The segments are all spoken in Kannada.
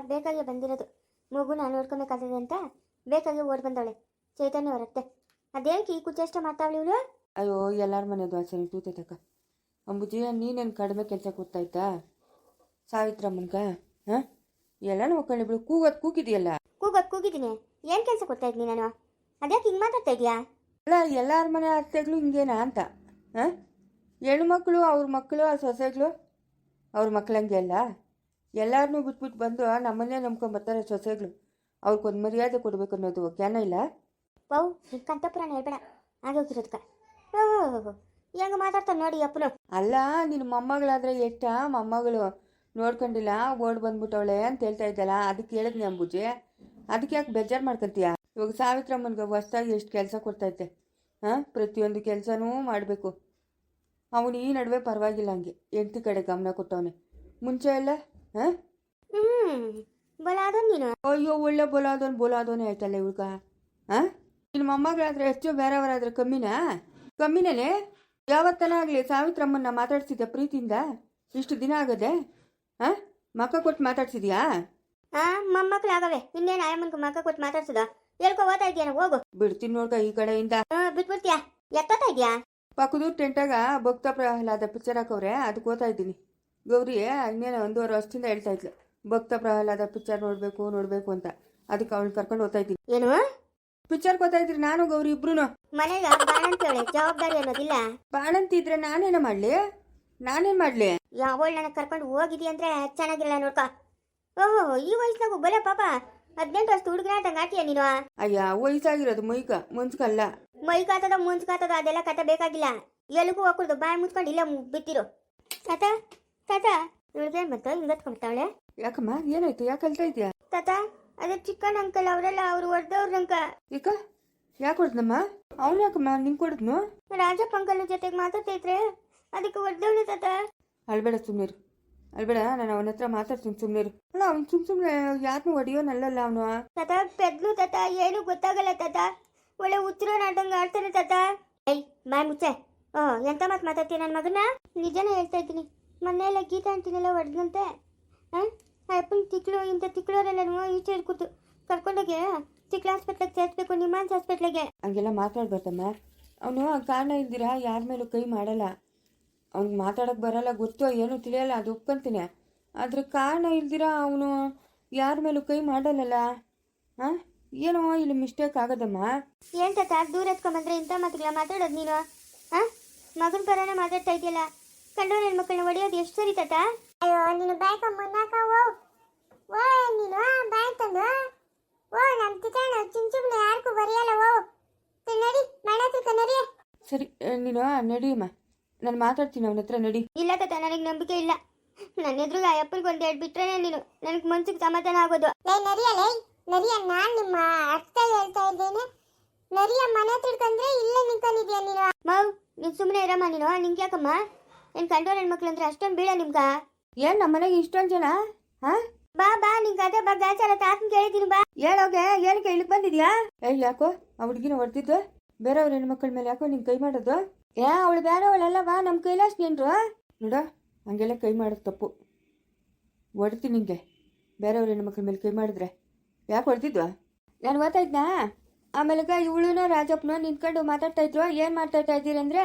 ಬೇಕಾಗಿ ಬಂದಿರೋದು. ಮಗುನ ನೋಡ್ಕೊಬೇಕಾಗ್ತದೆ ಅಂತ ಬೇಕಾಗಿ ಓಡ್ ಬಂದವಳೆ. ಚೈತನ್ಯ ಹೊರತ್ತೆ ಅದೇಕೆ ಈ ಕುಚ್ಚಷ್ಟ ಮಾಡ್ತಾವಳಿ ಇವಳು? ಅಯ್ಯೋ ಎಲ್ಲರ ಮನೆ ಆಚರಣೆ ತೂತೈತಕ್ಕ ಅಂಬುಜಿ ನೀನೇನು ಕಡಿಮೆ ಕೆಲಸ ಕೊಡ್ತಾಯ್ತಾ ಸಾವಿತ್ರಮ್ಮನ್ಗ? ಹಾಂ? ಎಲ್ಲಾನು ಒಕ್ಕಣೆ ಬಿಡು. ಕೂಗೋದು ಕೂಗಿದೆಯಲ್ಲ? ಕೂಗೋದ್ ಕೂಗಿದ್ದೀನಿ. ಏನು ಕೆಲಸ ಕೊಡ್ತಾ ಇದ್ದೀನಿ ನಾನು? ಅದ್ಯಾಕೆ ಹಿಂಗೆ ಮಾತಾಡ್ತಾ ಇದೆಯಾ? ಅಲ್ಲ ಎಲ್ಲರ ಮನೆ ಅತ್ತೆಗಳು ಹಿಂಗೇನಾ ಅಂತ? ಹಾಂ? ಹೆಣ್ಣು ಮಕ್ಕಳು ಅವ್ರ ಮಕ್ಕಳು ಆ ಸೊಸೆಗಳು? ಅವ್ರ ಮಕ್ಕಳಂಗೆ ಅಲ್ಲ? ಎಲ್ಲರನ್ನೂ ಬಿಟ್ಬಿಟ್ಟು ಬಂದು ನಮ್ಮನ್ನೇ ನಂಬ್ಕೊಂಬರ್ತಾರೆ ಸೊಸೆಗಳು. ಅವ್ರಿಗೊಂದು ಮರ್ಯಾದೆ ಕೊಡಬೇಕು ಅನ್ನೋದು ಜ್ಞಾನ ಇಲ್ಲ? ಪೌ ಕಂಠಪುರಾಣ ಹೇಳ್ಬೇಡ. ಆಗೋಗಿರೋದ್ಕ ಹೆಂಗೆ ಮಾತಾಡ್ತಾನೆ ನೋಡಿ ಅಪ್ಪನು. ಅಲ್ಲ ನಿನ್ನ ಮೊಮ್ಮಗಳಾದ್ರೆ ಎಷ್ಟ? ಮೊಮ್ಮಗಳು ನೋಡ್ಕೊಂಡಿಲ್ಲ ಓಡ್ ಬಂದ್ಬಿಟ್ಟವಳೆ ಅಂತ ಹೇಳ್ತಾ ಇದ್ದಲ್ಲ ಅದಕ್ಕೆ ಹೇಳಿದ್ನಿ ಅಂಬುಜಿ. ಅದಕ್ಕೆ ಯಾಕೆ ಬೇಜಾರು ಮಾಡ್ಕೊಂತೀಯ? ಇವಾಗ ಸಾವಿತ್ರಮ್ಮನಿಗೆ ಹೊಸ್ದಾಗಿ ಎಷ್ಟು ಕೆಲಸ ಕೊಡ್ತೈತೆ. ಹಾಂ ಪ್ರತಿಯೊಂದು ಕೆಲಸನೂ ಮಾಡಬೇಕು. ಅವನು ಈ ನಡುವೆ ಪರವಾಗಿಲ್ಲ ಹಂಗೆ. ಹೆಂಡತಿ ಕಡೆ ಗಮನ ಕೊಟ್ಟವನೆ. ಮುಂಚೆ ಎಲ್ಲ ಹಾಂ? ಹ್ಮ್ ಬಲ ಅದ ನೀನು. ಅಯ್ಯೋ ಒಳ್ಳೆ ಬೋಲಾದೋನ್ ಬೋಲಾದೋನೇ ಹೇಳ್ತಲ್ಲ ಇವ್ಗ. ಹಾಂ? ನಿನ್ನ ಮೊಮ್ಮಗಳಾದ್ರೆ ಹೆಚ್ಚು ಬೇರೆಯವರಾದ್ರೆ ಕಮ್ಮಿನಾ? ಕಮ್ಮಿನೇ ಯಾವತ್ತನ ಆಗಲಿ ಸಾವಿತ್ರಮ್ಮನ್ನ ಮಾತಾಡ್ಸಿದ್ದೆ ಪ್ರೀತಿಯಿಂದ? ಇಷ್ಟು ದಿನ ಆಗದೆ? ಹಾಂ? ಮಕ್ಕ ಕೊಟ್ಟು ಮಾತಾಡ್ಸಿದ್ಯಾ? ಆ ಮೊಮ್ಮಕ್ಳು ಆಗವೆ ಇನ್ನೇನು ಆಯಮ್ಮನ್ಗೆ ಮಕ್ಕ ಕೊಟ್ಟು ಮಾತಾಡ್ಸಿದ? ಹೇಳ್ಕೊ ಓದ್ತಾ ಇದೆಯಾ ಹೋಗು. ಬಿಡ್ತೀನಿ ನೋಡ್ಕ ಈ ಕಡೆಯಿಂದ. ಬಿಟ್ಬಿಡ್ತೀಯಾ? ಎತ್ತೋತಾ ಇದೆಯಾ? ಪಕ್ಕದ ಟೆಂಟಾಗ ಭಕ್ತ ಪ್ರಹ್ಲಾದ ಪಿಕ್ಚರ್ ಹಾಕವ್ರೆ ಅದಕ್ಕೆ ಓದ್ತಾ ಇದ್ದೀನಿ. ಗೌರಿ ಇನ್ನೇನು ಒಂದೂವರೆ ವರ್ಷದಿಂದ ಹೇಳ್ತಾ ಇದ್ಲು. ಭಕ್ತ ಪ್ರಹ್ಲಾದ ಪಿಕ್ಚರ್ ನೋಡಬೇಕು ನೋಡಬೇಕು ಅಂತ. ಅದಕ್ಕೆ ಅವಳು ಕರ್ಕೊಂಡು ಹೋಗ್ತಾ ಇದ್ದೀನಿ. ಏನು? ಪಿಕ್ಚರ್ ಓದ್ತಾ ಇದ್ರಿ ನಾನು ಗೌರಿ ಇಬ್ರು ಮನೆಗೆ ಜವಾಬ್ದಾರಿ ಅನ್ನೋದಿಲ್ಲ. ಬಾಣಂತಿದ್ರೆ ನಾನೇನ ಮಾಡ್ಲಿ? ನಾನೇನ್ ಮಾಡ್ಲಿ? ಯಾವಳು ನನಗೆ ಕರ್ಕೊಂಡು ಹೋಗಿದಿ ಅಂದ್ರೆ ಚೆನ್ನಾಗಿಲ್ಲ ನೋಡ್ಕ. ಓಹೋ ಈ ವಯಸ್ಸಿನಾಗು ಬಲೆ ಪಾಪ. ಹದಿನೆಂಟು ವರ್ಷ ಹುಡುಗನ ಅಂತ ಆಟಿಯ ನೀನು? ಅಯ್ಯ ವಯಸ್ಸಾಗಿರೋದು ಮೈಕ ಮುನ್ಸ್ಕಲ್ಲ ಮೈಕಾತದ ಕಾತದ ಮುಂಚ್ ಕಾತದ ಅದೆಲ್ಲ ಕತೆ ಬೇಕಾಗಿಲ್ಲ. ಎಲ್ಲಿಗೂ ಹೋಗ್ಕೊಡ್ದು ಬಾಯಿ ಮುಚ್ಕೊಂಡು ಇಲ್ಲ ಬಿತ್ತಿರು ತಾತ ತಾತ ಇವಳಿಗೇನ್ ಮತ್ತೆ ಹಿಂಗತ್ಕೊಂಡ್ತಾವಳೆ ಯಾಕಮ್ಮ ಏನಾಯ್ತು? ಯಾಕೆ ಅಲ್ತಾ ಇದೆಯಾ? ತಾತ ಅದೇ ಚಿಕ್ಕನ ಅಂಕಲ್ ಅವರೆಲ್ಲ ಅವ್ರು ಹೊಡೆದವ್ರಂಕ ಈಗ ಯಾಕೆ ಹೊಡ್ದಮ್ಮ ಅವ್ನು ಯಾಕಮ್ಮ ನಿಂಗೆ ಕೊಡದ್ನು? ರಾಜಪ್ಪ ಅಂಕಲ್ ಜೊತೆಗೆ ಮಾತಾಡ್ತೈತ್ರೆ ಅದಕ್ಕೆ ಹೊಡೆದವಳು ತಾತ. ಅಳ್ಬೇಡ ಸುಮ್ಮನಿರು ಅಳ್ಬೇಡ ನಾನು ಅವನ ಹತ್ರ ಮಾತಾಡ್ತೀನಿ ಸುಮ್ಮನಿರು ಅಲ್ಲ ಅವ್ನು ಸುಮ್ ಸುಮ್ಮನೆ ಯಾರನ್ನೂ ಹೊಡಿಯೋನಲ್ಲಲ್ಲ ಅವನು? ತಾತ ಪೆದ್ಲು ತಾತ ಏನು ಗೊತ್ತಾಗಲ್ಲ ತಾತ. ಒಳ್ಳೆ ಉತ್ತರ ನಾಟಂಗ ಆಡ್ತಾನೆ ತಾತ. ಏಯ್ ಮಾಯ್ ಮುಚ್ಚೆ. ಓ ಎಂತ ಮಾತು ಮಾತಾಡ್ತೀನಿ ನನ್ನ ಮಗನ ನಿಜನೇ ಹೇಳ್ತಾ ಇದ್ದೀನಿ. ಮೊನ್ನೆ ಗೀತ ಅಂಟಿನೆಲ್ಲ ಹೊಡೆದಂತೆ ಹಾಂ ಅಪ್ಪನ ತಿಕ್ಳು ಇಂಥ ತಿಕ್ಳವರೆಲ್ಲ ಈಚೆ ಕೂತು. ಕರ್ಕೊಂಡೋಗಿ ತಿಕ್ಳ ಹಾಸ್ಪಿಟ್ಲಿಗೆ ಸೇರಿಸ್ಬೇಕು ನಿಮ್ಮಾನ್ಸ್ ಹಾಸ್ಪಿಟ್ಲಿಗೆ. ಹಂಗೆಲ್ಲ ಮಾತಾಡ್ಬಾರ್ದಮ್ಮ ಅವನು ಕಾರಣ ಇದ್ದೀರಾ ಯಾರ ಮೇಲೂ ಕೈ ಮಾಡಲ್ಲ. ಅವ್ನಿಗೆ ಮಾತಾಡೋಕೆ ಬರಲ್ಲ ಗೊತ್ತು ಏನು ತಿಳಿಯಲ್ಲ ಅದು ಒಪ್ಕೊಂತೀನಿ. ಆದ್ರೆ ಕಾರಣ ಇಲ್ದಿರ ಅವನು? ಯಾರ ಮೇಲೂ ಕೈ ಮಾಡಲ್ಲಲ್ಲ? ಹಾಂ ಏನೋ ಇಲ್ಲಿ ಮಿಸ್ಟೇಕ್ ಆಗೋದಮ್ಮ. ಏನ್ ತಾತ ದೂರ ಎತ್ಕೊಂಬಂದ್ರೆ ಇಂಥ ಮಾತುಗಳ ಮಾತಾಡೋದು ನೀನು? ಹಾಂ ಮಗನ ಪರನೇ ಮಾತಾಡ್ತಾ ಇದೆಯಲ್ಲ? ಕಂಡೋರ್ ಮಕ್ಕಳನ್ನ ಹೊಡೆಯೋದು ಎಷ್ಟು ಸರಿ ತಟ ಅಯ್ಯೋ ನೀನು ಬಾಯ್ಕ ಮುನ್ನಾಕ ಓ. ಓ ನೀನು ಬಾಯ್ ತಂದು. ಓ ನಮ್ಮ ತಿಕ್ಕಣ್ಣ ಚಿಮ್ ಚಿಮ್ನೆ ಯಾರಿಗೂ ಬರೆಯಲ್ಲ ಓ. ತಿ ನಡಿ ಹತ್ರಕ್ಕೆ ನಡಿ. ಸರಿ ನೀನು ನೀನು ನಡಿಯಮ್ಮ ನಾನು ಮಾತಾಡ್ತೀನಿ ಅವನ ಹತ್ರ ನಡಿ. ಇಲ್ಲ ತಾತ ನನಗೆ ನಂಬಿಕೆ ಇಲ್ಲ. ನನ್ನ ಎದುರುಗ ಅಯ್ಯಪ್ಪನಿಗೆ ಒಂದು ಎರಡು ಬಿಟ್ರೇನೆ ನೀನು. ನನಗೆ ಮನ್ಸಿಗೆ ಸಮಾಧಾನ ಆಗೋದು. ಲೇ ನರಿಯ ಲೇ ನರಿಯ ನಾನು ನಿಮ್ಮ ಅರ್ಥ ಹೇಳ್ತಾ ಇದ್ದೇನೆ. ನರಿಯ ಮನೆ ತಿಳ್ಕೊಂಡ್ರೆ ಇಲ್ಲೇ ನಿಂತ್ಕೊಂಡಿದ್ಯಾ ನೀನು? ಮಾವ್ ನೀನು ಸುಮ್ಮನೆ ಇರಮ್ಮ ನೀನು. ನಿಂಗೆ ಯಾಕಮ್ಮ ಏನು ಕಂಡೋರ್ ಹೆಣ್ಮಕ್ಳು ಅಂದ್ರೆ ಅಷ್ಟೊಂದು ಬೀಳ ನಿಮ್ಗ? ಏನು ನಮ್ಮ ಮನೆಗೆ ಇಷ್ಟೊಂದು ಜನ? ಹಾಂ? ಬಾ ಬಾ ನಿಂಗೆ ಅದೇ ಬಗ್ಗೆ ಆಚಾರ ತಾತನ್ ಕೇಳಿದ್ದೀನಿ ಬಾ. ಹೇಳೋಗೆ ಏನಕ್ಕೆ ಇಲ್ಲಿಗೆ ಬಂದಿದ್ಯಾ? ಏ ಯಾಕೋ ಆ ಹುಡುಗಿನ ಹೊಡೆದಿದ್ದು? ಬೇರೆಯವ್ರ ಹೆಣ್ಮಕ್ಳ ಮೇಲೆ ಯಾಕೋ ನಿಂಗೆ ಕೈ ಮಾಡೋದು? ಏ ಅವಳು ಬೇರೆಯವಳೆಲ್ಲ ಬಾ ನಮ್ಮ ಕೈಲಾಸ್ ನೀನ್ರು ನೋಡ ಹಂಗೆಲ್ಲ ಕೈ ಮಾಡೋದು ತಪ್ಪು. ಹೊಡ್ತೀನಿ ನಿಂಗೆ. ಬೇರೆಯವ್ರ ಹೆಣ್ಮಕ್ಳ ಮೇಲೆ ಕೈ ಮಾಡಿದ್ರೆ. ಯಾಕೆ ಹೊಡೆದಿದ್ವಾ? ನಾನು ಓದ್ತಾಯಿದ್ನಾ ಆಮೇಲೆ ಇವಳುನ ರಾಜಪ್ಪನ ನಿಂತ್ಕೊಂಡು ಮಾತಾಡ್ತಾ ಇದ್ರು. ಏನು ಮಾತಾಡ್ತಾ ಇದ್ದೀರಿ ಅಂದ್ರೆ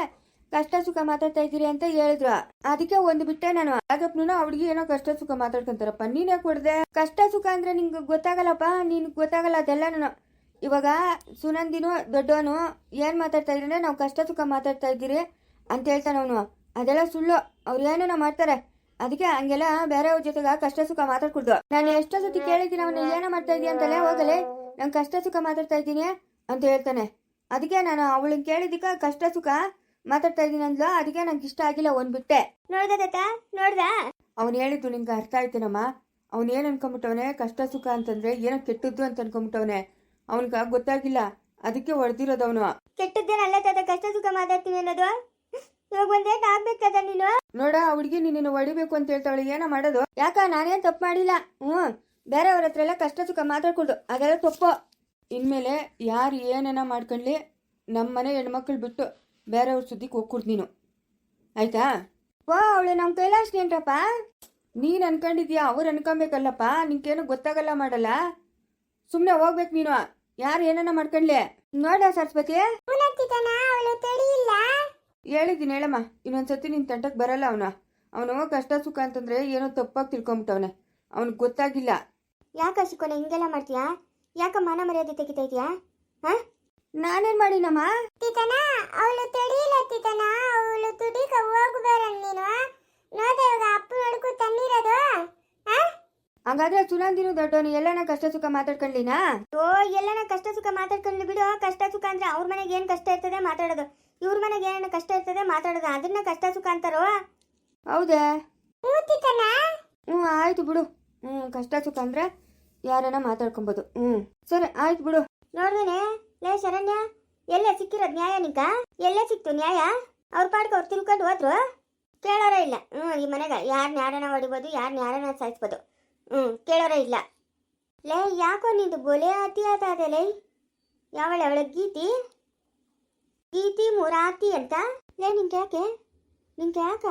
ಕಷ್ಟ ಸುಖ ಮಾತಾಡ್ತಾ ಇದ್ದೀರಿ ಅಂತ ಹೇಳಿದ್ರು. ಅದಕ್ಕೆ ಒಂದು ಬಿಟ್ಟೆ ನಾನು. ರಾಜಪ್ಪನ ಅವ್ಳಿಗೆ ಏನೋ ಕಷ್ಟ ಸುಖ ಮಾತಾಡ್ಕೊಂತಾರಪ್ಪ. ನೀನೇ ಕೊಡ್ದೆ. ಕಷ್ಟ ಸುಖ ಅಂದ್ರೆ ನಿಂಗೆ ಗೊತ್ತಾಗಲ್ಲಪ್ಪ. ನಿನ್ಗೆ ಗೊತ್ತಾಗಲ್ಲ ಅದೆಲ್ಲ ನಾನು. ಇವಾಗ ಸುನಂದಿನೂ ದೊಡ್ಡವನು ಏನು ಮಾತಾಡ್ತಾ ಇದ್ರೆ ನಾವು ಕಷ್ಟ ಸುಖ ಮಾತಾಡ್ತಾ ಇದ್ದೀರಿ ಅಂತ ಹೇಳ್ತಾನೆ ಅವನು. ಅದೆಲ್ಲ ಸುಳ್ಳು. ಅವ್ರು ಏನೇನೋ ಮಾಡ್ತಾರೆ. ಅದಕ್ಕೆ ಹಂಗೆಲ್ಲ ಬೇರೆಯವ್ರ ಜೊತೆಗೆ ಕಷ್ಟ ಸುಖ ಮಾತಾಡ್ಕೊಡ್ದು. ನಾನು ಎಷ್ಟೋ ಸತಿ ಕೇಳಿದ್ದೀನಿ ಅವನು ಏನೋ ಮಾಡ್ತಾ ಇದೀಯ ಅಂತಲೇ ಹೋಗಲಿ. ನಾನು ಕಷ್ಟ ಸುಖ ಮಾತಾಡ್ತಾ ಇದ್ದೀನಿ ಅಂತ ಹೇಳ್ತಾನೆ. ಅದಕ್ಕೆ ನಾನು ಅವಳನ್ನ ಕೇಳಿದ್ದಕ್ಕೆ ಕಷ್ಟ ಸುಖ ಮಾತಾಡ್ತಾ ಇದೀನಿ ಅಂದ್ಲು ಅದಕ್ಕೆ ನಂಗೆ ಇಷ್ಟ ಆಗಿಲ್ಲ ಒಂದ್ ಬಿಟ್ಟೆ. ನೋಡ್ದ ತಾತ ನೋಡ್ದ? ಅವ್ನು ಹೇಳಿದ್ದು ನಿಂಗೆ ಅರ್ಥ ಆಯ್ತೇನಮ್ಮ? ಅವ್ನು ಏನು ಅನ್ಕೊಂಬಿಟ್ಟವನೆ? ಕಷ್ಟ ಸುಖ ಅಂತಂದ್ರೆ ಏನೋ ಕೆಟ್ಟದ್ದು ಅಂತ ಅನ್ಕೊಂಬಿಟ್ಟವನೆ. ಅವನ್ಗ ಗೊತ್ತಾಗಿಲ್ಲ ಅದಕ್ಕೆ ಹೊಡೆದಿರೋದು ಅವನು. ಕೆಟ್ಟದ್ದೇನಲ್ಲ ತಾತ ಕಷ್ಟ ಸುಖ ಮಾತಾಡ್ತೀನಿ ಅನ್ನೋದು? ಇವಾಗ ಒಂದೇಟ್ ಆಗ್ಬೇಕು ತಾತ ನೀನು? ನೋಡ ಆ ಹುಡುಗಿ ನಿನ್ನ ಹೊಡಿಬೇಕು ಅಂತ ಹೇಳ್ತಾವಳೆ ಏನೋ ಮಾಡೋದು? ಯಾಕ ನಾನೇನ್ ತಪ್ಪು ಮಾಡಿಲ್ಲ? ಹ್ಮ್ ಬೇರೆ ಅವ್ರ ಹತ್ರ ಎಲ್ಲ ಕಷ್ಟ ಸುಖ ಮಾತಾಡ್ಕೊಡ್ದು ಅದೆಲ್ಲ ತಪ್ಪು. ಇನ್ಮೇಲೆ ಯಾರು ಏನೇನ ಮಾಡ್ಕೊಳ್ಳಿ ನಮ್ಮ ಮನೆ ಹೆಣ್ಮಕ್ಳು ಬಿಟ್ಟು ಬೇರೆಯವ್ರ ಸುದ್ದಿಗೆ ಹೋಗ್ಕೊಡ್ದು ನೀನು. ಆಯ್ತಾ? ಓ ಅವಳು ನಮ್ಮ ಕೈಲಾಸ್ ಏನ್ರಪ್ಪ? ನೀನು ಅನ್ಕೊಂಡಿದ್ಯಾ? ಅವ್ರು ಅನ್ಕೊಬೇಕಲ್ಲಪ್ಪ. ನಿಂಗೇನು ಗೊತ್ತಾಗಲ್ಲ ಮಾಡಲ್ಲ. ಸುಮ್ಮನೆ ಹೋಗ್ಬೇಕು ನೀನು. ಯಾರು ಏನನ್ನ ಮಾಡ್ಕೊಂಡ್ಲೆ? ನೋಡ ಸರಸ್ವತಿ. ಹೇಳಿದ್ದೀನಿ ಹೇಳಮ್ಮ. ಇನ್ನೊಂದ್ಸತಿ ನಿನ್ನ ತಂಟಕ್ಕೆ ಬರಲ್ಲ ಅವನ. ಅವನು ಕಷ್ಟ ಸುಖ ಅಂತಂದ್ರೆ ಏನೋ ತಪ್ಪಾಗಿ ತಿಳ್ಕೊಂಬಿಟ್ಟವನೆ. ಅವನಿಗೆ ಗೊತ್ತಾಗಿಲ್ಲ. ಯಾಕೆ ಶಿಕೋನೆ ಹಿಂಗೆಲ್ಲ ಮಾಡ್ತೀಯಾ? ಯಾಕ ಮಾನ ಮರ್ಯಾದೆ ತೆಗಿತಾ ಇದೆಯಾ? ಹಾ? ನಾನೇನ್ ಮಾಡಿನಮ್ಮ? ತಿತನ ಅವಳು ತಡಿಯಿಲ್ಲ ತಿತನ ಅವಳು ತುಡಿಕ ಹೋಗು ಬೇಡ ನೀನು. ನೋಡ ಇವಾಗ ಅಪ್ಪ ನಡ್ಕು ತಣ್ಣಿರೋದು ಹಂಗಾದ್ರೆ ಸುನಂದಿನೂ ದೊಡ್ಡವನು ಎಲ್ಲನ ಕಷ್ಟ ಸುಖ ಮಾತಾಡ್ಕೊಂಡ್ಲಿನಾ? ಓ ಎಲ್ಲನ ಕಷ್ಟ ಸುಖ ಮಾತಾಡ್ಕೊಂಡು ಬಿಡು. ಕಷ್ಟ ಸುಖ ಅಂದ್ರೆ ಅವ್ರ ಮನೆಗೆ ಏನ್ ಕಷ್ಟ ಇರ್ತದೆ ಮಾತಾಡೋದು. ಇವ್ರ ಮನೆಗೆ ಏನೇನು ಕಷ್ಟ ಇರ್ತದೆ ಮಾತಾಡೋದು. ಅದನ್ನ ಕಷ್ಟ ಸುಖ ಅಂತಾರೋ? ಹೌದಾ? ಹ್ಮ್ ಹ್ಞೂ ಆಯ್ತು ಬಿಡು. ಹ್ಞೂ ಕಷ್ಟ ಸುಖ ಅಂದ್ರೆ ಯಾರನ್ನ ಮಾತಾಡ್ಕೊಬೋದು. ಹ್ಞೂ. ಸರಿ ಆಯ್ತು ಬಿಡು. ನೋಡ್ದೇನೆ. ಲೇ ಶರಣ್ಯ, ಎಲ್ಲೇ ಸಿಕ್ಕಿರೋದು ನ್ಯಾಯ ನಿಂಕ? ಎಲ್ಲೇ ಸಿಕ್ತು ನ್ಯಾಯ? ಅವ್ರ ಪಾಡ್ಕ ಅವ್ರು ತಿಳ್ಕೊಂಡು ಹೋದ್ರು? ಕೇಳೋರೇ ಇಲ್ಲ. ಹ್ಞೂ ಈ ಮನೆಗೆ ಯಾರನ್ನ ಯಾರನ್ನ ಹೊಡಿಬೋದು ಯಾರನ್ನ ಯಾರನ್ನ ಸಾಯಿಸ್ಬೋದು. ಹ್ಞೂ ಕೇಳೋರೇ ಇಲ್ಲ. ಲೇ, ಯಾಕೋ ನಿಂದು ಬೊಲೆ ಅತಿ ಆತ ಲೇ? ಯಾವಳ ಅವಳ? ಗೀತಿ? ಗೀತಿ ಮೂರಾತಿ ಅಂತ? ಲೇ, ನಿಂಗೆ ಯಾಕೆ? ನಿಂಗೆ ಯಾಕ?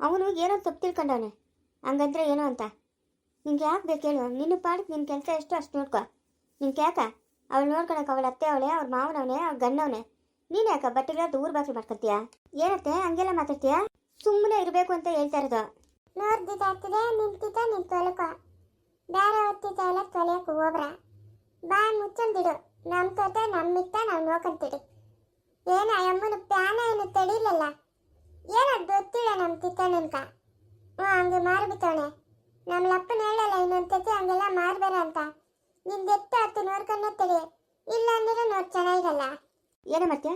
ಅವನು ಏನೋ ತಪ್ಪು ತಿಳ್ಕೊಂಡವನೆ. ಹಂಗಂದ್ರೆ ಏನೋ ಅಂತ. ನಿಂಗೆ ಯಾಕೆ ಬೇಕೇಳು ನಿನ್ನ ಪಾಡಕ್ಕೆ ನಿನ್ನ ಕೆಲಸ ಎಷ್ಟು ಅಷ್ಟು ನೋಡ್ಕೊ. ನಿಂಗೆ ಯಾಕ? ಅವಳು ನೋಡ್ಕೊಳಕ್ಕೆ ಅವಳ ಅತ್ತೆ ಅವಳೇ, ಅವ್ರ ಮಾವನವನೇ, ಅವ್ರ ಗಂಡವನೇ. ನೀನು ಯಾಕ ಬಟ್ಟೆಗಳ ದೂರ ಬಾಕಿ ಮಾಡ್ಕೊತೀಯ ಏನತ್ತೆ, ಹಂಗೆಲ್ಲ ಮಾತಾಡ್ತೀಯ? ಸುಮ್ಮನೆ ಇರಬೇಕು ಅಂತ ಹೇಳ್ತಾ ಇರೋದು. ನೋಡ್ದಿದ್ದಾಗ್ತದೆ ನಿಂತಿದ್ದ ನಿನ್ ತೊಲಕ. ಬೇರೆ ಹೊತ್ತಿದ್ದ ಎಲ್ಲ ತೊಲೆಯಕ್ಕೆ ಹೋಗ್ರ ಬಾ ಮುಚ್ಚಂದಿಡು ನಮ್ಮ ತೊತೆ ನಮ್ಮಿತ್ತ ನಾವು ನೋಕಂತಿಡಿ ಏನ, ಅಮ್ಮನ ಪ್ಯಾನ ಏನು ತಡಿಲಲ್ಲ? ಏನ ಗೊತ್ತಿಲ್ಲ ನಮ್ಮ ತಿತ್ತ ನಿನ್ಕ ಹ್ಞೂ ಹಂಗೆ ಮಾರ್ಬಿತ್ತವನೆ ನಮ್ಮ ಲಪ್ಪನ ಹೇಳಲ್ಲ ಇನ್ನೊಂದ್ಸತಿ ಹಂಗೆಲ್ಲ ಮಾರ್ಬೇಡ ಅಂತ. ನಿಂದೆತ್ತ ಹತ್ತು ನೋಡ್ಕೊಂಡೆ ತಡಿ ಇಲ್ಲ ಅಂದ್ರೆ ನೋಡ್ ಚೆನ್ನಾಗಿರಲ್ಲ. ಏನ ಮಾಡ್ತೀಯ?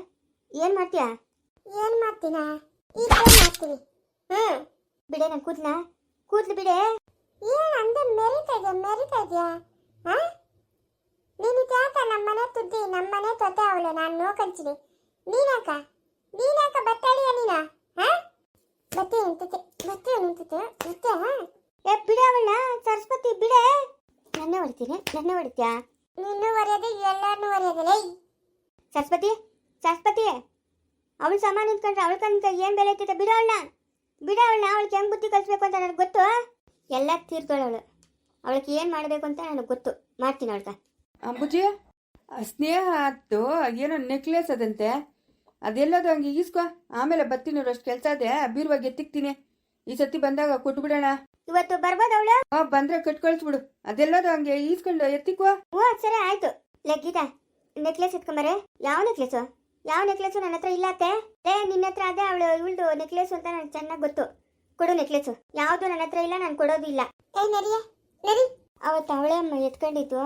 ಏನು ಮಾಡ್ತೀಯ? ಏನ್ ಮಾಡ್ತೀನ? ಈಗ ಮಾಡ್ತೀನಿ ಹ್ಮ್. ಬಿಡೆ ನಾನು ಕೂದ್ಲ ಕೂದ್ಲು ಬಿಡೆ. ಏನ್ ಅಂದೆ ಮೆರಿತಾ ಇದೆಯಾ ಮೆರಿತಾ ಇದೆಯಾ? ಹಾ? ನೀನು ಯಾಕ ನಮ್ಮನೆ ತುದ್ದಿ ನಮ್ಮನೆ ತೊತೆ ಅವಳು ನಾನು ನೋಕಂತೀನಿ ನೀನಾಕ ನೀನಾಕ ಬತ್ತಾಳಿಯ ನೀನ? ಹಾ? ಬತ್ತೆ ನಿಂತತೆ ಬತ್ತೆ ನಿಂತತೆ ಬತ್ತೆ ಹಾ? ಏ ಬಿಡೆ ಅವಳನ್ನ ಸರಸ್ವತಿ ಬಿಡೆ. ನನ್ನೇ ಹೊಡಿತೀನಿ. ನನ್ನ ಹೊಡಿತ್ಯಾ? ನಿನ್ನೂ ಹೊರೆಯದೆ ಎಲ್ಲರನ್ನೂ ಒರೆಯದೆ ಸರಸ್ವತಿ ಸರಸ್ವತಿ. ಅವಳು ಸಮಾನ ನಿಂತ್ಕೊಂಡ್ರೆ ಅವಳು ಕಂತ ಏನು ಬೆಲೆ ಇರ್ತೈತೆ ಬಿಡ ಅವಳನ್ನ. ಬಿಡ ಅವಳನ್ನ ಅವಳಿಗೆ ಹೆಂಗೆ ಬುದ್ಧಿ ಕಲಿಸ್ಬೇಕು ಅಂತ ನನಗೆ ಗೊತ್ತು. ಎಲ್ಲ ತೀರ್ಕೊಳ್ಳೋಳು ಅವಳಿಗೆ ಏನು ಮಾಡಬೇಕು ಅಂತ ನನಗೆ ಗೊತ್ತು. ಮಾಡ್ತೀನಿ ಅವಳ್ಕ. ಅಂಬುಜಿ ಸ್ನೇಹ ಆಯ್ತು ಏನೋ ನೆಕ್ಲೆಸ್ ಅದಂತೆ. ಅದೆಲ್ಲದು ಹಂಗೆ ಈಸ್ಕೊ ಆಮೇಲೆ ಬರ್ತೀನಿ ಅಷ್ಟು ಕೆಲಸ ಇದೆ. ಬೀರುವಾಗಿ ಎತ್ತಿಕ್ತೀನಿ. ಈ ಸತಿ ಬಂದಾಗ ಕೊಟ್ಬಿಡೋಣ. ಇವತ್ತು ಬರ್ಬೋದು ಅವಳು ಬಂದ್ರೆ ಕಟ್ ಕಳಿಸ್ಬಿಡು ಅದೆಲ್ಲದು ಹಂಗೆ ಈಸ್ಕೊಂಡು ಎತ್ತಿಕೋ. ಓ ಸರಿ ಆಯ್ತು. ಲೇ ಗೀತಾ ನೆಕ್ಲೆಸ್ ಎತ್ಕೊಂಬರೆ? ಯಾವ ನೆಕ್ಲೆಸ್? ಯಾವ ನೆಕ್ಲೆಸ್ ನನ್ನ ಹತ್ರ ಇಲ್ಲ ಅತ್ತೆ? ಏ ನಿನ್ನ ಹತ್ರ ಅದೇ ಅವಳು ಇವಳ್ದು ನೆಕ್ಲೆಸ್ ಅಂತ ನನಗೆ ಚೆನ್ನಾಗಿ ಗೊತ್ತು. ಕೊಡು ನೆಕ್ಲೆಸ್. ಯಾವುದು ನನ್ನ ಹತ್ರ ಇಲ್ಲ ನಾನು ಕೊಡೋದು ಇಲ್ಲ. ಏ ನರಿಯ ನರಿ. ಅವತ್ತು ಅವಳೇ ಅಮ್ಮ ಎತ್ಕೊಂಡಿತ್ತು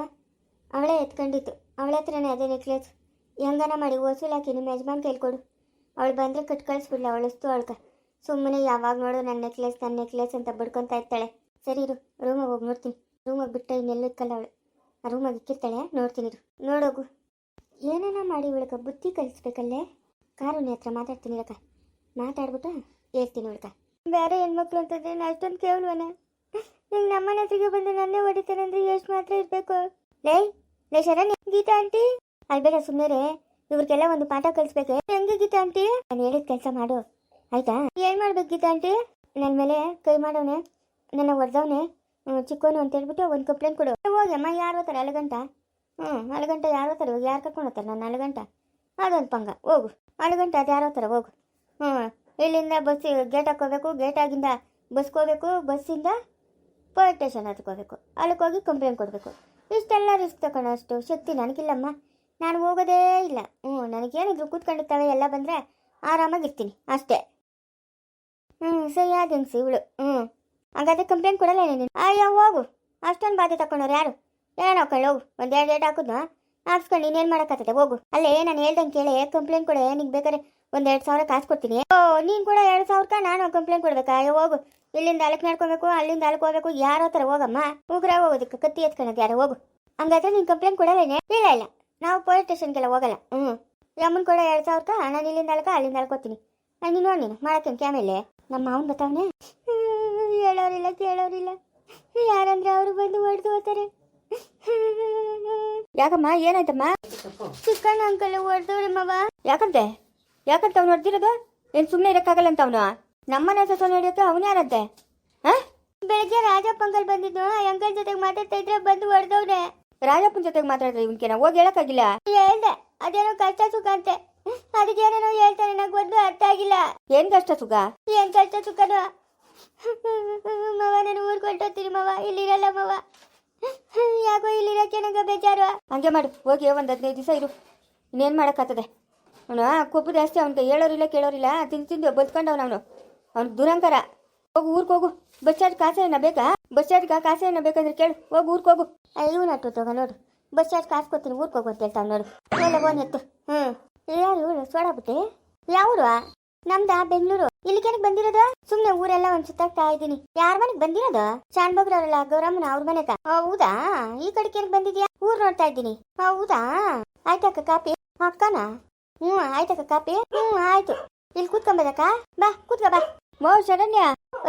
ಅವಳೇ ಎತ್ಕೊಂಡಿತ್ತು ಅವಳ ಹತ್ರನೇ ಅದೇ ನೆಕ್ಲೆಸ್. ಹೆಂಗನ ಮಾಡಿ ಓಸೂಲಾಕಿ ನಿಮ್ಮ ಯಜಮಾನ್ ಕೇಳ್ಕೊಡು ಕೊಡು. ಅವಳು ಬಂದರೆ ಕಟ್ ಕಳಿಸ್ಬಿಡ್ಲ ಅವಳಸ್ತು ಅವಳ್ಕ ಸುಮ್ಮನೆ ಯಾವಾಗ ನೋಡು ನನ್ನ ನೆಕ್ಲೆಸ್ ನನ್ನ ನೆಕ್ಲೆಸ್ ಅಂತ ಬಡ್ಕೊತಾ ಇರ್ತಾಳೆ. ಸರಿ ಇರು ರೂಮಿಗೆ ಹೋಗಿ ನೋಡ್ತೀನಿ. ರೂಮಾಗಿ ಬಿಟ್ಟು ಇನ್ನೆಲ್ಲೂ ಇಕ್ಕಲ್ಲ ಅವಳು. ಆ ರೂಮಾಗಿ ಇಕ್ಕಿರ್ತಾಳೆ, ನೋಡ್ತೀನಿ ಇರು. ನೋಡೋಗು ಏನೇನ ಮಾಡಿ ಇವಳಕ ಬುದ್ಧಿ ಕಲಿಸ್ಬೇಕಲ್ಲೇ? ಕಾರುಣ್ಯ ಹತ್ರ ಮಾತಾಡ್ತೀನಿ ಇರಕ ಮಾತಾಡ್ಬಿಟ್ಟು ಹೇಳ್ತೀನಿ ಇವಳಕ ಬೇರೆ ಹೆಣ್ಮಕ್ಳು ಅಂತಂದ್ರೆ ನಾನು ಅಷ್ಟೊಂದು ಕೇಳುವನ. ನಂಗೆ ನಮ್ಮನೆ ಹತ್ರಿಗೆ ಬಂದು ನನ್ನೇ ಹೊಡಿತಾರೆ ಅಂದ್ರೆ ಎಷ್ಟು ಮಾತ್ರ ಇರಬೇಕು? ಲೇ ಲೇ ಶರಣ್. ಗೀತಾ ಆಂಟಿ. ಅಲ್ಬೇಡ ಬೇಡ ಸುಮ್ಮನೆ ಇವ್ರಿಗೆಲ್ಲ ಒಂದು ಪಾಠ ಕಲಿಸ್ಬೇಕು. ಹೆಂಗೆ ಗೀತಾ ಆಂಟಿ? ನಾನು ಹೇಳಿದ ಕೆಲಸ ಮಾಡು. ಆಯ್ತಾ? ಏನು ಮಾಡ್ಬೇಕು ಗೀತಾ ಆಂಟಿ? ನನ್ನ ಮೇಲೆ ಕೈ ಮಾಡೋನೆ, ನನ್ನ ಹೊಡೆದವನೆ ಚಿಕ್ಕೋನು ಅಂತ ಹೇಳ್ಬಿಟ್ಟು ಒಂದು ಕಂಪ್ಲೇಂಟ್ ಕೊಡು. ಹೋಗಿ ಅಮ್ಮ, ಯಾರು ಹೋಗ್ತಾರೆ? ಅಲಗಂಟ ಹ್ಞೂ ಅಲಗಂಟ ಯಾರು ಹೋಗ್ತಾರೆ? ಹೋಗಿ ಯಾರು ಕರ್ಕೊಂಡು ಹೋಗ್ತಾರೆ? ನನ್ನ ಅಲಗಂಟ ಅದೊಂದು ಪಂಗ. ಹೋಗು. ಅಲಗಂಟ ಅದು ಯಾರು ಹೋಗ್ತಾರೆ? ಹೋಗು. ಹ್ಞೂ ಇಲ್ಲಿಂದ ಬಸ್ ಗೇಟ್ ಹಾಕೋಬೇಕು, ಗೇಟ್ ಆಗಿಂದ ಬಸ್ಗೆ ಹೋಗ್ಬೇಕು, ಬಸ್ಸಿಂದ ಪೊಲೀಸ್ ಸ್ಟೇಷನ್ ಹತ್ಕೋಬೇಕು ಅಲ್ಲಿಗೆ ಹೋಗಿ ಕಂಪ್ಲೇಂಟ್ ಕೊಡಬೇಕು. ಇಷ್ಟೆಲ್ಲ ರಿಸ್ಕ್ ತಗೊಳ್ಳೋ ಅಷ್ಟು ಶಕ್ತಿ ನನಗಿಲ್ಲಮ್ಮ. ನಾನು ಹೋಗೋದೇ ಇಲ್ಲ. ಹ್ಞೂ ನನಗೇನಿದ್ರು ಕೂತ್ಕೊಂಡಿರ್ತಾವೆ, ಎಲ್ಲ ಬಂದರೆ ಆರಾಮಾಗಿರ್ತೀನಿ ಅಷ್ಟೇ. ಹ್ಞೂ ಸರಿ ಆದ ಹೆಂಗ್ಸಿ ಇವಳು. ಹ್ಞೂ ಹಾಗಾದ್ರೆ ಕಂಪ್ಲೇಂಟ್ ಕೊಡಲ್ಲ ನೀನು? ಅಯ್ಯೋ, ಹೋಗು. ಅಷ್ಟೊಂದು ಬಾಧೆ ತಕೊಂಡೋರು ಯಾರು? ಏನೋ ಹೋಗು. ಒಂದು ಎರಡು ಏಟ್ ಹಾಕಿದ್ನ? ಹಾಕ್ಸ್ಕೊಂಡು ಇನ್ನೇನು ಮಾಡೋಕ್ಕಾಗ್ತದೆ ಹೋಗು. ಅಲ್ಲೇ, ನಾನು ಹೇಳ್ದಂಗೆ ಕೇಳಿ. ಕಂಪ್ಲೇಂಟ್ ಕೊಡೆ. ನಿಂಗೆ ಬೇಕಾದ್ರೆ ಒಂದು ಎರಡು ಸಾವಿರ ಕಾಸು ಕೊಡ್ತೀನಿ. ಓ, ನೀನು ಕೂಡ ಎರಡು ಸಾವಿರಕ್ಕೆ ನಾನು ಕಂಪ್ಲೇಂಟ್ ಕೊಡ್ಬೇಕಾ? ಅಯ್ಯೋ, ಹೋಗು. ಇಲ್ಲಿಂದ ಅಲಕ್ ನಡ್ಕೊಬೇಕು ಅಲ್ಲಿಂದ ಅಲಕ್ ಹೋಗ್ಬೇಕು. ಯಾರೋ ಥರ ಹೋಗಮ್ಮ. ಉಗ್ರ ಹೋಗೋದಕ್ಕೆ ಕತ್ತಿ ಎತ್ಕೊಳ್ಳೋದು ಯಾರೋ? ಹೋಗು. ಹಂಗಾದ್ರೆ ನೀನು ಕಂಪ್ಲೇಂಟ್ ಕೊಡಲೇನೆ ಇಲ್ಲ ಇಲ್ಲ. ನಾವು ಪೊಲೀಸ್ ಸ್ಟೇಷನ್ಗೆಲ್ಲ ಹೋಗಲ್ಲ. ಹ್ಞೂ ಯಮ್ಮನ್ ಕೂಡ ಎರಡು ಸಾವಿರಕ್ಕೆ ನಾನು ಇಲ್ಲಿಂದ ಅಲಕ ಅಲ್ಲಿಂದ ಅಲ್ಕೋತೀನಿ ನೀನು ನೋಡಿ ನೀನು. ಮಾಡಕ್ಕೇನು ಕ್ಯಾಮೇಲೆ ನಮ್ಮ ಮಾವನ್ ಬತ್ತವನೆ ಹೇಳೋರಿಲ್ಲ ಕೇಳೋರಿಲ್ಲ. ಯಾರಂದ್ರೆ ಅವರು ಬಂದು ಹೊಡೆದು ಹೋಗ್ತಾರೆ. ಯಾಕಮ್ಮ ಏನಾಯ್ತಮ್ಮ? ಚಿಕ್ಕಣ್ಣ ಅಂಕಲ್ ಹೊಡೆದವ್ರೆ ಮಾವ. ಯಾಕಂತೆ? ಯಾಕಂತ ಅವ್ನು ಹೊಡೆದಿರೋದು? ಏನು ಸುಮ್ಮನೆ ಇರೋಕ್ಕಾಗಲ್ಲ ಅಂತ ಅವನು? ನಮ್ಮನೆ ಸೊಸೆ ನಡೆಯೋಕೆ ಅವನು ಯಾರಂತೆ? ಹಾಂ? ಬೆಳಗ್ಗೆ ರಾಜಪ್ಪ ಅಂಕಲ್ ಬಂದಿದ್ದು ಆ ಅಂಕಲ್ ಜೊತೆಗೆ ಮಾತಾಡ್ತಾ ಇದ್ರೆ ಬಂದು ಹೊಡೆದವ್ನೆ. ರಾಜಪ್ಪನ ಜೊತೆಗೆ ಮಾತಾಡಿದ್ರೆ ಇವನ್ಕೆ ನಾವು ಹೋಗಿ ಹೇಳಕ್ಕಾಗಿಲ್ಲ? ಹೇಳ್ದೆ ಅದೇನೋ ಕಷ್ಟ ಸುಖ ಅಂತೆ. ಅದಕ್ಕೆ ಏನೇನೋ ಹೇಳ್ತಾನೆ ನಂಗೆ ಒಂದು ಅರ್ಥ ಆಗಿಲ್ಲ. ಏನ್ ಕಷ್ಟ ಸುಖ ಏನ್ ಕಷ್ಟ ಸುಖನು ಮವ ನಾನು ಊರ್ ಕೊಟ್ಟೋಗ್ತೀನಿ ಮವ ಇಲ್ಲಿರಲ್ಲ ಮವ. ಯಾಕೋ ಇಲ್ಲಿರಕ್ಕೆ ನಂಗೆ ಬೇಜಾರು. ಹಂಗೆ ಮಾಡು ಹೋಗಿ ಒಂದು ಹದಿನೈದು ದಿವಸ ಇರು. ಇನ್ನೇನು ಮಾಡೋಕ್ಕಾಗ್ತದೆ? ಅವನು ಕೊಬ್ಬು ಜಾಸ್ತಿ ಅವ್ನಿಗೆ ಹೇಳೋರಿಲ್ಲ ಕೇಳೋರಿಲ್ಲ. ತಿಂದು ತಿಂದು ಬದುಕೊಂಡವನು ಅವನು. ಅವ್ನು ದುರಂಕರ. ಹೋಗು ಊರಿಗೆ ಹೋಗು. ಬಸ್ ಚಾರ್ಜ್ ಕಾಸು ಏನ ಬೇಕಾ? ಬಸ್ ಚಾರ್ಜ್ಗೆ ಕಾಸು ಏನ ಬೇಕಾದ್ರೆ ಕೇಳು. ಹೋಗು ಊರಿಗೆ ಹೋಗು. ಅಯ್ಯೋ ನಟ್ಟು ತಗೋ ನೋಡು. ಬಸ್ ಚಾರ್ಜ್ ಕಾಸು ಕೊಡ್ತೀನಿ ಊರ್ಗೆ ಹೋಗು ಅಂತ ಹೇಳ್ತಾವ ನೋಡು. ಎಲ್ಲ ಎತ್ತು. ಹ್ಞೂ ಯಾರು ಸೋಡಾಬಿಟ್ಟೆ ಯಾವ್ರು ನಮ್ದ ಬೆಂಗಳೂರು. ಇಲ್ಲಿಗೇನಕ್ಕೆ ಬಂದಿರೋದು? ಸುಮ್ನೆ ಊರೆಲ್ಲ ಒಂದ್ ಸುತ್ತಾಗ್ತಾ ಇದ್ದೀನಿ. ಯಾರ ಮನೆ ಬಂದಿರೋದು? ಶಾನ್ಭೋಗ್ರವರಲ್ಲ ಗೌರಮ್ಮನ ಅವ್ರ ಮನೆಗ. ಹೌದಾ? ಈ ಕಡೆಗೆ ಬಂದಿದ್ಯಾ? ಊರ್ ನೋಡ್ತಾ ಇದ್ದೀನಿ. ಹೌದಾ? ಆಯ್ತಕ್ಕ ಕಾಪಿ ಅಕ್ಕನ? ಹ್ಮ್ ಆಯ್ತಕ್ಕ ಕಾಪಿ ಹ್ಮ್ ಆಯ್ತು. ಇಲ್ಲಿ ಕೂತ್ಕೊಂಬದಕ್ಕ? ಬಾ, ಕೂತ್ಕ, ಬಾ. ಮೋ ಶರಣ್ಯ.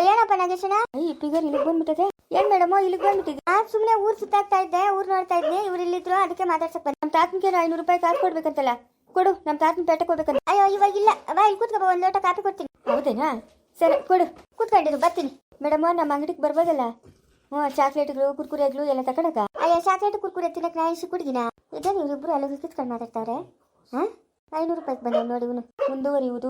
ಏನಪ್ಪ ನಾಗೇಶನ ಈ ಪಿಗರ್ ಇಲ್ಲಿಗೆ ಬಂದ್ಬಿಟ್ಟದೆ? ಏನ್ ಮೇಡಮ್, ಇಲ್ಲಿಗೆ ಬಂದ್ಬಿಟ್ಟಿದ್ದೆ ಆ ಸುಮ್ನೆ ಊರ್ ಸುತ್ತಾಗ್ತಾ ಇದ್ದೆ, ಊರ್ ನೋಡ್ತಾ ಇದ್ದೆ ಇವ್ರು ಇಲ್ಲಿದ್ರು, ಅದಕ್ಕೆ ಮಾತಾಡ್ಸಕ್ ನಮ್ಮ ತಾತ್ಮಿಗೆ ಐನೂರು ರೂಪಾಯಿ ಕಾಸು ಕೊಡ್ಬೇಕಂತಲ್ಲ. ಕೊಡು ನಮ್ಮ ತಾತನ ಪೇಟೆಗೆ ಹೋಗ್ಬೇಕಂತ ಅಯ್ಯೋ ಇವಾಗ ಇಲ್ಲ. ಬಾ ಇಲ್ಲಿ ಕೂತ್ಕೋ ಒಂದು ಲೋಟ ಕಾಫಿ ಕೊಡ್ತೀನಿ. ಹೌದೇನಾ? ಸರಿ ಕೊಡು. ಕೂತ್ಕೊಂಡಿರು ಬರ್ತೀನಿ. ಮೇಡಮ್ ನಮ್ಮ ಅಂಗಡಿಗೆ ಬರ್ಬೋದಲ್ಲ? ಹ್ಞೂ ಚಾಕ್ಲೇಟ್ಗಳು ಕುರ್ಕುರೆಗಳು ಎಲ್ಲ ತಗೊಳಕ ಅಯ್ಯೋ ಚಾಕ್ಲೇಟ್ ಕುರ್ಕುರೆ ತಿನ್ನಕ್ಕೆ ನಾ ಇಷ್ಟು ಕುಡ್ಗಿನ ಇದ್ದಾಗ ಇವರಿಬ್ಬರು ಅಲ್ಲಿಗೆ ಕಿತ್ಕೊಂಡು ಮಾತಾಡ್ತಾರೆ ಹಾಂ? ಐನೂರು ರೂಪಾಯಿಗೆ ಬಂದವ್ ನೋಡಿ ಇವನು. ಮುಂದುವರಿಯುವುದು.